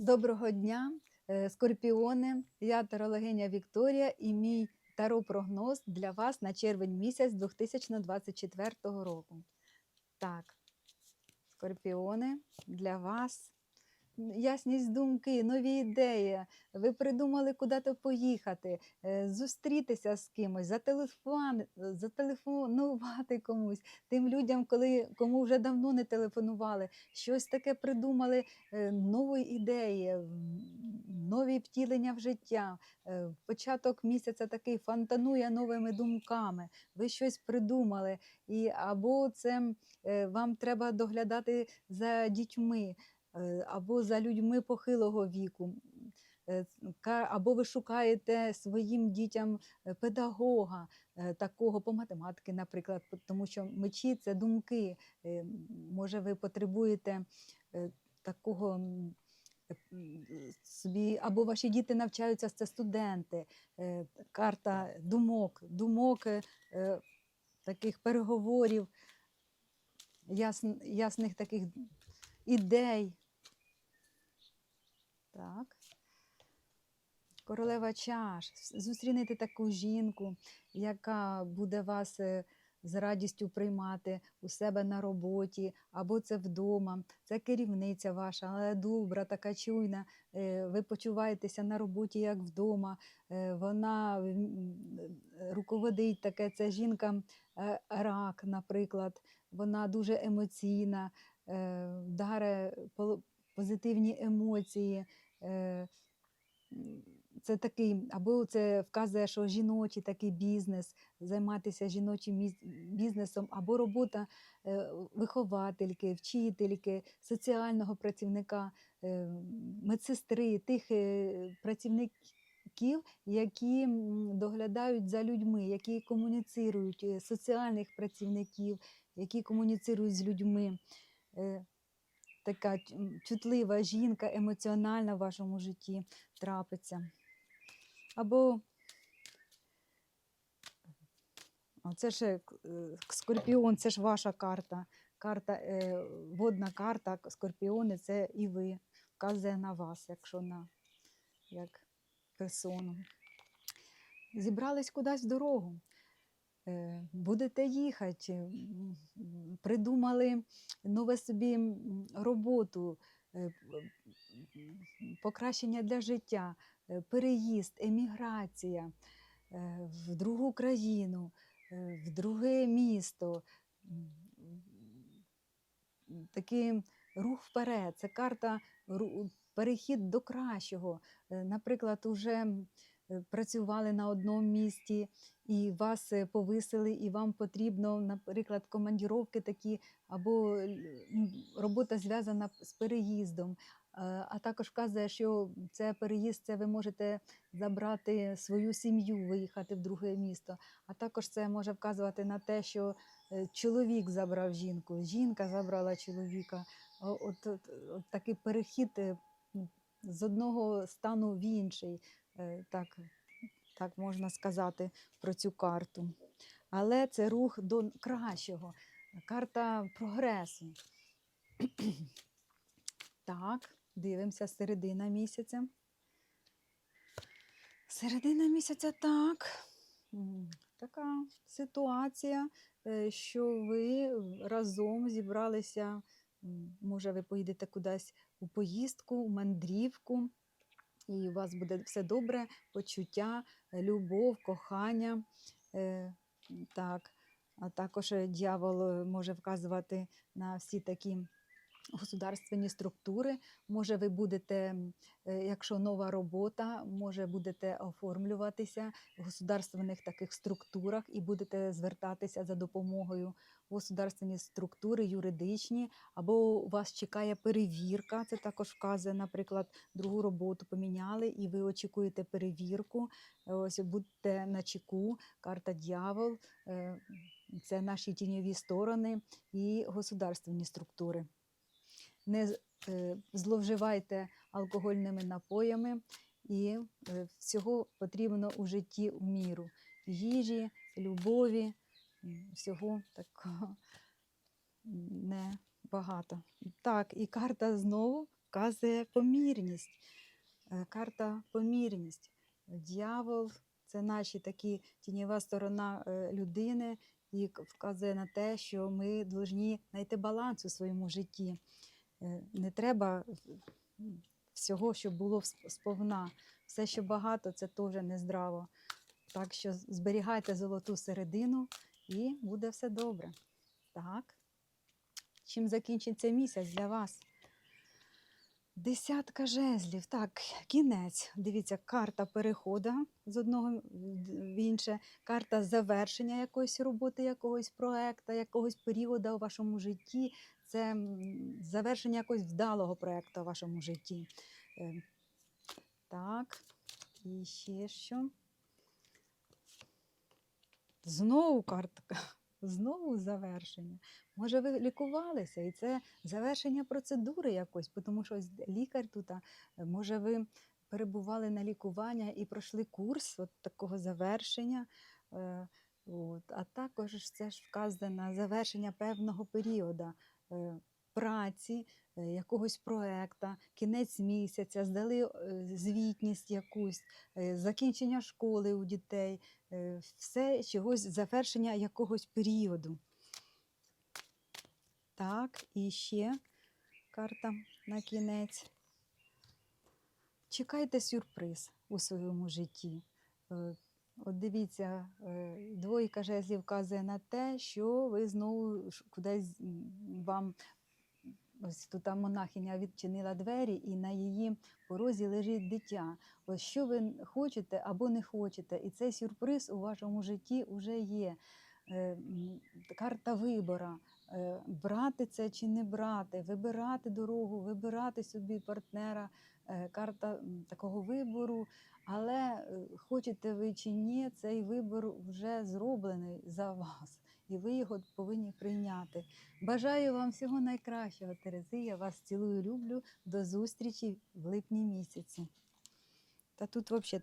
Доброго дня, е, скорпіони. Я тарологиня Вікторія і мій таро-прогноз для вас на червень місяць 2024 року. Так, скорпіони, для вас ясність думки, нові ідеї. Ви придумали куди-то поїхати, е, зустрітися з кимось, зателефон, зателефонувати комусь, тим людям, коли, кому вже давно не телефонували, щось таке придумали, е, нові ідеї, нові втілення в життя. Е, Початок місяця такий фонтанує новими думками. Ви щось придумали, і або це вам треба доглядати за дітьми, або за людьми похилого віку. Е, Або ви шукаєте своїм дітям е, педагога е, такого по математики, наприклад, тому що мечі це думки. Е, Може, ви потребуєте е, такого е, собі, або ваші діти навчаються, це студенти. Е, Карта думок, думок, е, е, таких переговорів, ясних таких ідей. Так. Королева чаш. Зустрінете таку жінку, яка буде вас е, з радістю приймати у себе на роботі, або це вдома. Це керівниця ваша, але добра, така чуйна. е, Ви почуваєтеся на роботі як вдома. е, Вона руководить таке. Це жінка рак, наприклад. Вона дуже емоційна, даре позитивні емоції. Е, Це такий, або це вказує, що жіночий такий бізнес, займатися жіночим бізнесом, або робота е, виховательки, вчительки, соціального працівника, е, медсестри, тих працівників, які доглядають за людьми, які комуніцирують, соціальних працівників, які комуніцирують з людьми. Е, Така чутлива жінка, емоціональна в вашому житті трапиться. Або це ж скорпіон, це ж ваша карта. Карта, е, водна карта, скорпіони це і ви. Вказує на вас, якщо на як персону. Зібрались кудись в дорогу. Е, Будете їхати, придумали нове собі роботу, е, покращення для життя, е, переїзд, еміграція в другу країну, в друге місто. Такий рух вперед. Це карта перехід до кращого. Наприклад, уже працювали на одному місці і вас е, повисили, і вам потрібно, наприклад, командіровки такі, або робота зв'язана з переїздом. Е, А також вказує, що це переїзд, це ви можете забрати свою сім'ю, виїхати в друге місто. А також це може вказувати на те, що е, чоловік забрав жінку, жінка забрала чоловіка. От, от, от такий перехід е, з одного стану в інший. Е, Так, так можна сказати про цю карту. Але це рух до кращого, карта прогресу. Так, дивимося середина місяця. Середина місяця так. Така ситуація, е, що ви разом зібралися. Може, ви поїдете кудись у поїздку, у мандрівку, і у вас буде все добре, почуття, е, любов, кохання. Е, Так. А також е, дьявол може вказувати на всі такі государственні структури. Може, ви будете, е, якщо нова робота, може будете оформлюватися в государственних таких структурах і будете звертатися за допомогою в государственні структури, юридичні, або вас чекає перевірка. Це також вказує, наприклад, другу роботу поміняли, і ви очікуєте перевірку. Ось будьте на чеку, карта дьявол. е, Це наші тіньові сторони і государственні структури не е, зловживайте алкогольними напоями, і е, всього потрібно у житті в міру їжі, любові, всього такого небагато. Так, і карта знову вказує помірність. Е, Карта помірність. Д'явол це наші такі тіньова сторона людини, і вказує на те, що ми повинні знайти баланс у своєму житті. Е, Не треба всього, що було сповна. Все, що багато, це теж нездраво. Так що зберігайте золоту середину і буде все добре. Так. Чим закінчиться місяць для вас? Десятка жезлів. Так, кінець. Дивіться, карта переходу з одного в інше, карта завершення якоїсь роботи, якогось проекту, якогось періоду у вашому житті. Це завершення якогось вдалого проекту у вашому житті. Е, Так, і ще що? Знову картка. Знову завершення. Може, ви лікувалися, і це завершення процедури якось, тому що лікар тут, е, може, ви перебували на лікування і пройшли курс от такого завершення. От. А також це ж вказує на завершення певного періоду е, праці, е, якогось проекта, кінець місяця, здали е, звітність якусь, закінчення школи у дітей, все чогось завершення якогось періоду. Так, і ще карта на кінець. Чекайте сюрприз у своєму житті. От дивіться, е, двойка жезлів вказує на те, що ви знову кудись вам ось тут монахиня відчинила двері, і на її порозі лежить дитя. Ось що ви хочете або не хочете, і цей сюрприз у вашому житті вже є. Е, Карта вибора. е, Брати це чи не брати, вибирати дорогу, вибирати собі партнера, е, карта такого вибору. Але хочете ви чи ні, цей вибор вже зроблений за вас, і ви його повинні прийняти. Бажаю вам всього найкращого, Терези. Я вас цілую, люблю. До зустрічі в липні місяці. Та тут взагалі